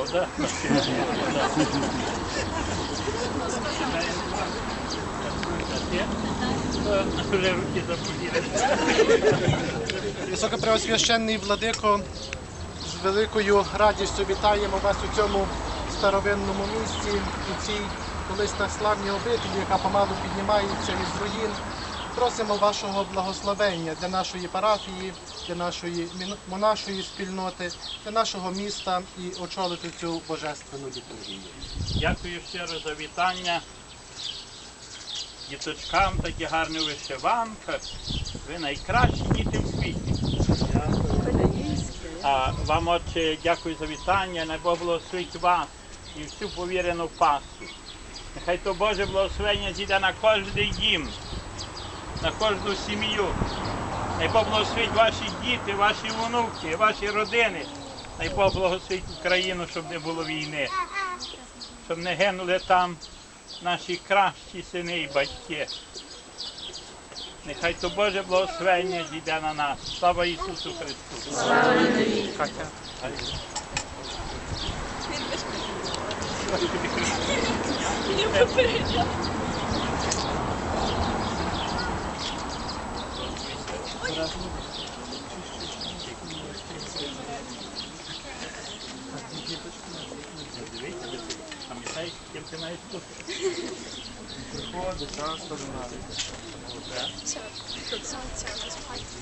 правда? Високопреосвященний владико, з великою радістю вітаємо вас у цьому старовинному місці, у цій колись так славній обителі, яка помалу піднімається із руїн. Просимо вашого благословення для нашої парафії, для нашої монашої спільноти, для нашого міста і очолити цю божественну літургію. Дякую щиро за вітання. Діточкам такі гарні вишиванка. Ви найкращі діти в світі. А вам, отче, дякую за вітання. Най Бог благословить вас і всю повірену пасу. Нехай то Боже благословення зійде на кожний дім, на кожну сім'ю. Най Бог ваші діти, ваші онуки, ваші родини. Най Бог благословить Україну, щоб не було війни щоб не гинули там наші кращі сини і батьки. Нехай то Боже благословення зійде на нас. Слава Ісусу Христу! Слава Катя. Пам'ятаєш, ким ти маєш тут? Тут сонця, розпальця,